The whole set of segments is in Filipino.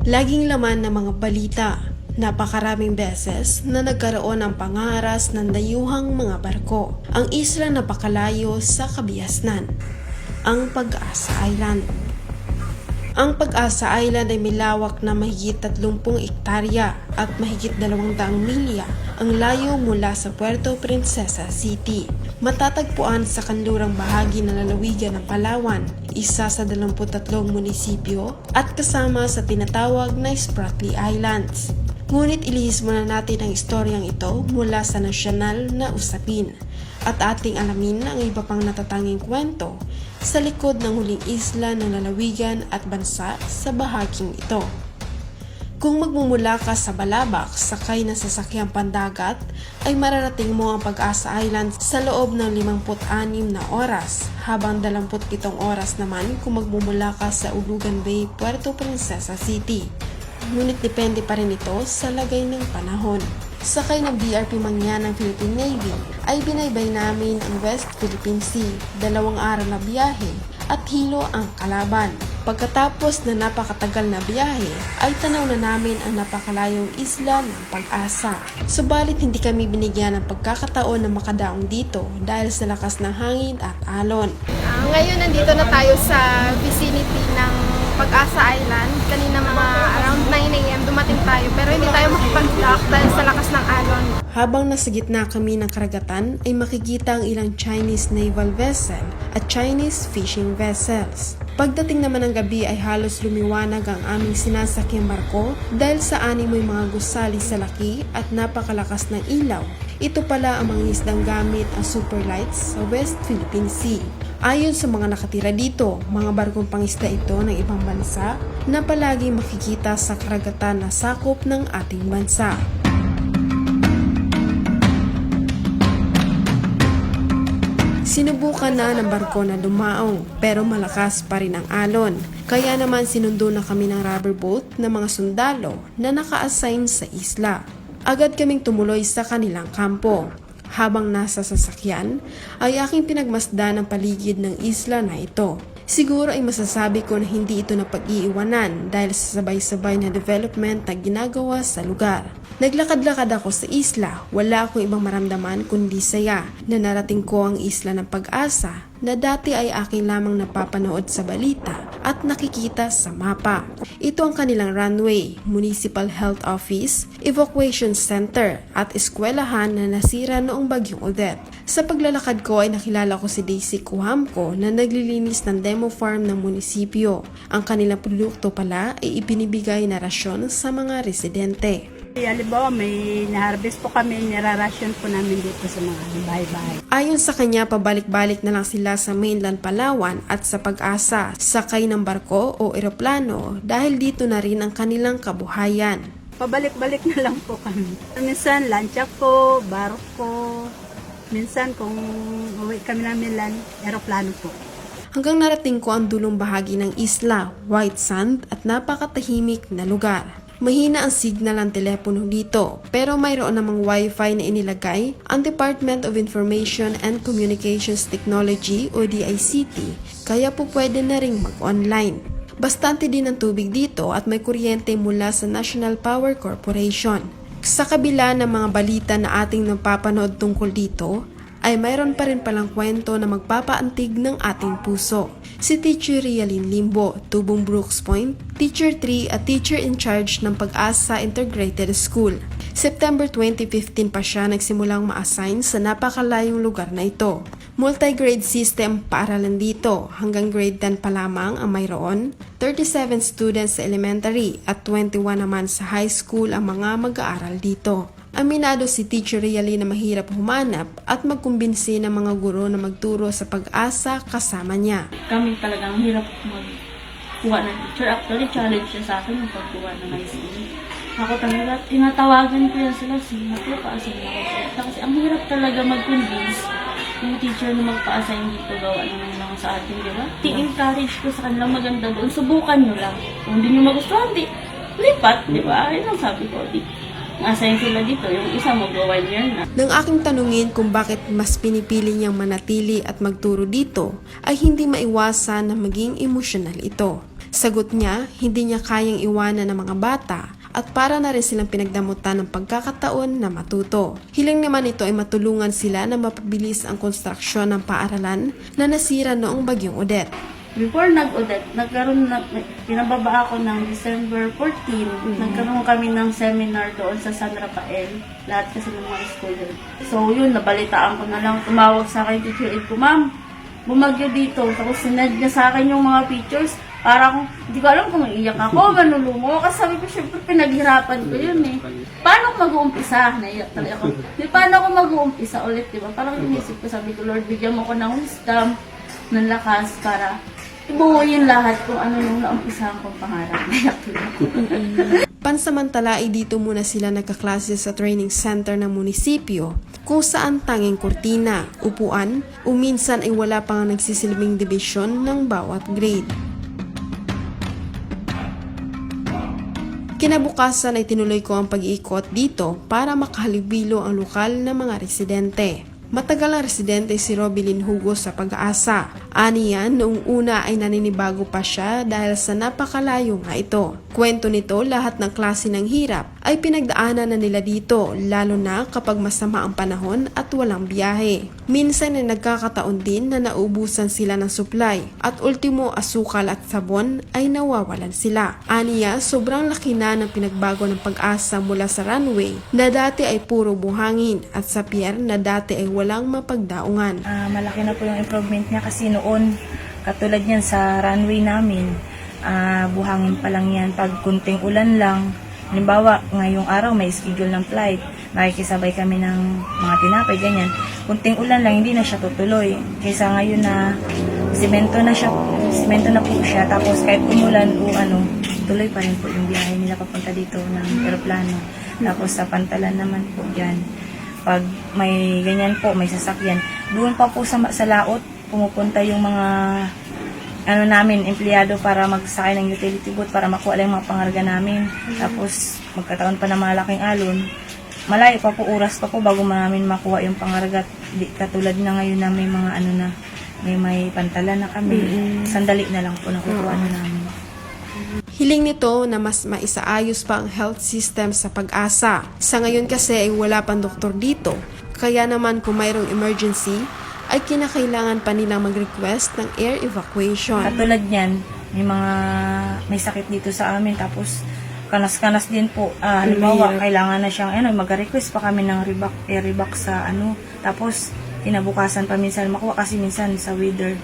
Laging laman ng mga balita, napakaraming beses na nagkaroon ng pangaras ng dayuhang mga barko. Ang isla napakalayo sa kabiasnan, ang Pag-asa Island. Ang Pag-asa Island ay milawak na mahigit 30 ektarya at mahigit 200 milya ang layo mula sa Puerto Princesa City. Matatagpuan sa kanlurang bahagi ng lalawigan ng Palawan, isa sa 23 munisipyo at kasama sa tinatawag na Spratly Islands. Ngunit ilihis muna natin ang istoryang ito mula sa nasyonal na usapin at ating alamin ang iba pang natatanging kwento sa likod ng huling isla ng lalawigan at bansa sa bahaging ito. Kung magmumula ka sa Balabak, sakay ng sasakyang pandagat, ay mararating mo ang Pag-asa Island sa loob ng 56 na oras, habang 27 oras naman kung magmumula ka sa Ulugan Bay, Puerto Princesa City. Ngunit depende pa rin ito sa lagay ng panahon. Sakay ng BRP Mangyan ng Philippine Navy ay binaybay namin ang West Philippine Sea, dalawang araw na biyahe at hilo ang kalaban. Pagkatapos na napakatagal na biyahe, ay tanaw na namin ang napakalayong isla ng pag-asa. Subalit hindi kami binigyan ng pagkakataon na makadaong dito dahil sa lakas ng hangin at alon. Ah, ngayon nandito na tayo sa vicinity ng Pag-asa Island. Kanina mga around 9 a.m. dumating tayo pero hindi tayo makipag-dock dahil sa lakas ng alon. Habang nasa gitna kami ng karagatan ay makikita ang ilang Chinese naval vessel at Chinese fishing vessels. Pagdating naman ng gabi ay halos lumiwanag ang aming sinasakyang barko dahil sa animoy mga gusali sa laki at napakalakas ng ilaw. Ito pala ang mga isdang gamit ang super lights sa West Philippine Sea. Ayon sa mga nakatira dito, mga barkong pangisda ito ng ibang bansa na palagi makikita sa karagatan na sakop ng ating bansa. Sinubukan na ng barko na dumaong pero malakas pa rin ang alon. Kaya naman sinundo na kami ng rubber boat na mga sundalo na naka-assign sa isla. Agad kaming tumuloy sa kanilang kampo. Habang nasa sasakyan, ay aking pinagmasdan ang paligid ng isla na ito. Siguro ay masasabi ko na hindi ito napag-iiwanan dahil sa sabay-sabay na development na ginagawa sa lugar. Naglakad-lakad ako sa isla, wala akong ibang maramdaman kundi saya na narating ko ang isla ng pag-asa na dati ay aking lamang napapanood sa balita at nakikita sa mapa. Ito ang kanilang runway, Municipal Health Office, Evacuation Center at eskwelahan na nasira noong bagyong Odette. Sa paglalakad ko ay nakilala ko si Daisy Kuhamko na naglilinis ng demo farm ng munisipyo. Ang kanilang produkto pala ay ibinibigay na rasyon sa mga residente. Halimbawa, may na-harvest po kami, nirarasyon po namin dito sa mga bahay-bahay. Ayon sa kanya, pabalik-balik na lang sila sa mainland Palawan at sa pag-asa, sakay ng barko o eroplano dahil dito na rin ang kanilang kabuhayan. Pabalik-balik na lang po kami. Minsan, lancha po, barko. Minsan, kung uwi kami ng Milan, aeroplano po. Hanggang narating ko ang dulong bahagi ng isla, white sand at napakatahimik na lugar. Mahina ang signal ng telepono dito, pero mayroon namang wifi na inilagay ang Department of Information and Communications Technology o DICT, kaya po pwede na ring mag-online. Bastante din ang tubig dito at may kuryente mula sa National Power Corporation. Sa kabila ng mga balita na ating napapanood tungkol dito, ay mayroon pa rin palang kwento na magpapaantig ng ating puso. Si Teacher Rialin Limbo, Tubong Brooks Point, Teacher 3 at Teacher in Charge ng Pag-asa Integrated School. September 2015 pa siya nagsimulang ma-assign sa napakalayong lugar na ito. Multi-grade system paaralan dito, hanggang grade 10 pa lamang ang mayroon, 37 students sa elementary at 21 naman sa high school ang mga mag-aaral dito. Aminado si Teacher Riali na mahirap humanap at magkumbinsi ng mga guro na magturo sa pag-asa kasama niya. kami talagang hirap magkuha ng teacher. Actually, challenge siya sa akin yung pagkuha ng ICE. Ako talaga, tinatawagan ko yan sila, sige po, pa-assign Kasi ang hirap talaga mag-convince yung teacher na magpa-assign dito gawa naman lang sa atin, di ba? I-encourage ko sa kanila maganda doon, subukan nyo lang. Kung hindi nyo magustuhan, di, lipat, di ba? Ayun ang sabi ko, di, assign sila dito, yung isa mag-one year na. Nang aking tanungin kung bakit mas pinipili niyang manatili at magturo dito, ay hindi maiwasan na maging emosyonal ito. Sagot niya, hindi niya kayang iwanan ng mga bata at para na rin silang pinagdamutan ng pagkakataon na matuto. Hiling naman ito ay matulungan sila na mapabilis ang konstruksyon ng paaralan na nasira noong bagyong Odette. Before nag-audit, nagkaroon na, pinababa ako ng December 14, nagkaroon kami ng seminar doon sa San Rafael, lahat kasi ng mga scholar. So yun, nabalitaan ko na lang, tumawag sa akin teacher ko, ma'am, bumagyo dito. Tapos sinad niya sa akin yung mga pictures, para akong, hindi ko alam kung iiyak ako, manulungo. Kasi sabi ko, syempre, pinaghirapan ko yun eh. Paano ako mag-uumpisa? Naiyak talaga ako. Di, paano ako mag-uumpisa ulit, di ba? Parang inisip ko, sabi ko, Lord, bigyan mo ko ng wisdom, ng lakas, para ibuuin lahat kung ano yung naumpisahan kong pangarap. Naiyak tuloy ako. Pansamantala ay dito muna sila nagkaklase sa training center ng munisipyo kung saan tanging kurtina, upuan o minsan ay wala pang nagsisilbing dibisyon ng bawat grade. Kinabukasan ay tinuloy ko ang pag-iikot dito para makahalubilo ang lokal na mga residente. Matagal ang residente si Robilin Hugo sa pag-aasa. Aniya, noong una ay naninibago pa siya dahil sa napakalayo nga ito. Kwento nito, lahat ng klase ng hirap ay pinagdaanan na nila dito, lalo na kapag masama ang panahon at walang biyahe. Minsan ay nagkakataon din na naubusan sila ng supply at ultimo asukal at sabon ay nawawalan sila. Aniya, sobrang laki na ng pinagbago ng pag-asa mula sa runway na dati ay puro buhangin at sa pier na dati ay walang mapagdaungan. Ah, malaki na po yung improvement niya kasi noon, katulad niyan sa runway namin, ah, buhangin pa lang yan. Pag kunting ulan lang, halimbawa ngayong araw may schedule ng flight, nakikisabay kami ng mga tinapay, ganyan. Kunting ulan lang, hindi na siya tutuloy. Kaysa ngayon na simento na siya, simento na po siya, tapos kahit umulan o ano, tuloy pa rin po yung biyahe nila papunta dito ng aeroplano. Tapos sa pantalan naman po dyan, pag may ganyan po, may sasakyan, doon pa po sa, sa laot, pumupunta yung mga ano namin, empleyado para magsakay ng utility boat para makuha lang mga pangarga namin. Tapos, magkataon pa ng malaking alon. Malayo pa po, oras pa po bago namin makuha yung pangarga. Di, katulad na ngayon na may mga ano na, may may pantalan na kami. Sandali na lang po nakukuha na namin. Hiling nito na mas maisaayos pa ang health system sa pag-asa. Sa ngayon kasi ay wala pang doktor dito, kaya naman kung mayroong emergency, ay kinakailangan pa nilang mag-request ng air evacuation. Katulad niyan, may mga may sakit dito sa amin tapos kanas-kanas din po. Ah, halimbawa, kailangan na siyang ano, mag-request pa kami ng reback, air reback sa ano. Tapos kinabukasan pa minsan makuha kasi minsan sa weather.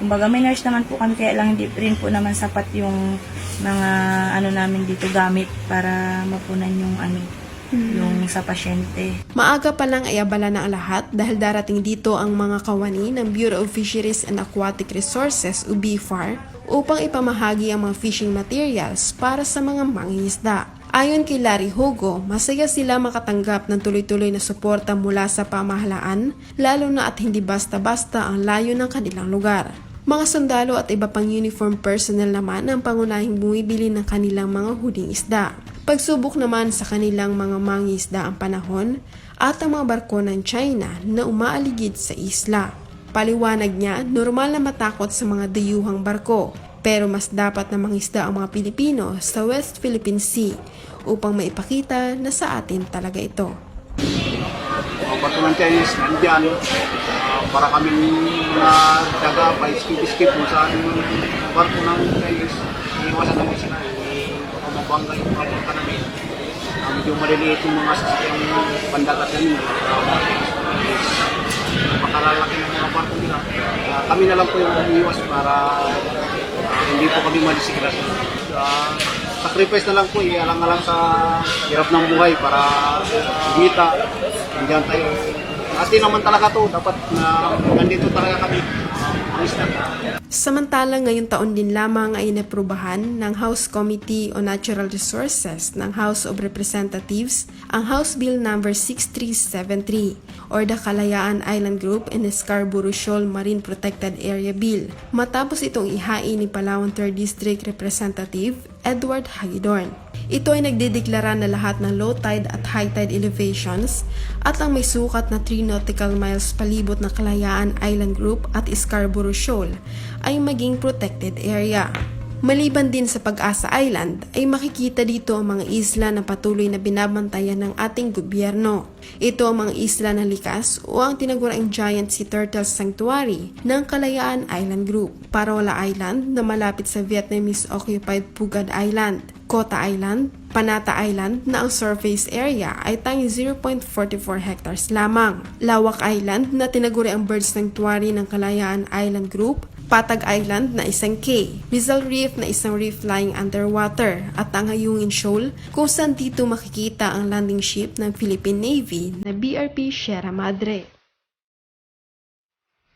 Kumbaga may nurse naman po kami kaya lang hindi rin po naman sapat yung mga ano namin dito gamit para mapunan yung ano yung sa pasyente. Maaga pa lang ay abala na ang lahat dahil darating dito ang mga kawani ng Bureau of Fisheries and Aquatic Resources o BFAR upang ipamahagi ang mga fishing materials para sa mga mangingisda. Ayon kay Larry Hugo, masaya sila makatanggap ng tuloy-tuloy na suporta mula sa pamahalaan, lalo na at hindi basta-basta ang layo ng kanilang lugar. Mga sundalo at iba pang uniform personnel naman ang pangunahing bumibili ng kanilang mga huling isda. Pagsubok naman sa kanilang mga mangisda ang panahon at ang mga barko ng China na umaaligid sa isla. Paliwanag niya, normal na matakot sa mga dayuhang barko, pero mas dapat na mangisda ang mga Pilipino sa West Philippine Sea upang maipakita na sa atin talaga ito. Ang bato ng Chinese nandyan ah, para kami na daga pa skip-skip mo sa aming barko ng Chinese. Iiwasan namin sila. eh, Baka mabangga yung barka namin. Ah, medyo maliliit yung mga sasakyang pandagat namin. Uh, Makalalaki ng mga barko nila. Ah, kami na lang po yung umiwas para ah, hindi po kami malisigras. Uh, sacrifice na lang po, ialang-alang sa hirap ng buhay para kumita. Nandiyan tayo. Atin naman talaga to, dapat na nandito talaga kami. Uh. Samantalang ngayong taon din lamang ay naprubahan ng House Committee on Natural Resources ng House of Representatives ang House Bill No. 6373 or the Kalayaan Island Group and Scarborough Shoal Marine Protected Area Bill matapos itong ihain ni Palawan 3rd District Representative Edward Hagidorn. Ito ay nagdedeklara na lahat ng low tide at high tide elevations at ang may sukat na 3 nautical miles palibot ng Kalayaan Island Group at Scarborough Shoal ay maging protected area. Maliban din sa Pag-asa Island ay makikita dito ang mga isla na patuloy na binabantayan ng ating gobyerno. Ito ang mga isla na likas o ang tinaguraang Giant Sea Turtle Sanctuary ng Kalayaan Island Group. Parola Island na malapit sa Vietnamese occupied Phuket Island. Kota Island, Panata Island na ang surface area ay tanging 0.44 hectares lamang. Lawak Island na tinaguri ang bird sanctuary ng Kalayaan Island Group Patag Island na isang K, Rizal Reef na isang reef lying underwater, at ang Hayungin Shoal kung saan dito makikita ang landing ship ng Philippine Navy na BRP Sierra Madre.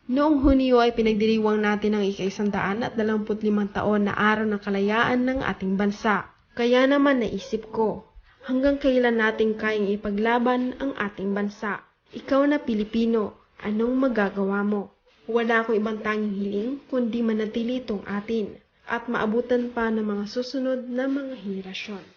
Noong Hunyo ay pinagdiriwang natin ang ika-isandaan at dalamputlimang taon na araw ng kalayaan ng ating bansa. Kaya naman naisip ko, hanggang kailan natin kayang ipaglaban ang ating bansa? Ikaw na Pilipino, anong magagawa mo? Wala akong ibang tanging hiling kundi manatili itong atin at maabutan pa ng mga susunod na mga henerasyon.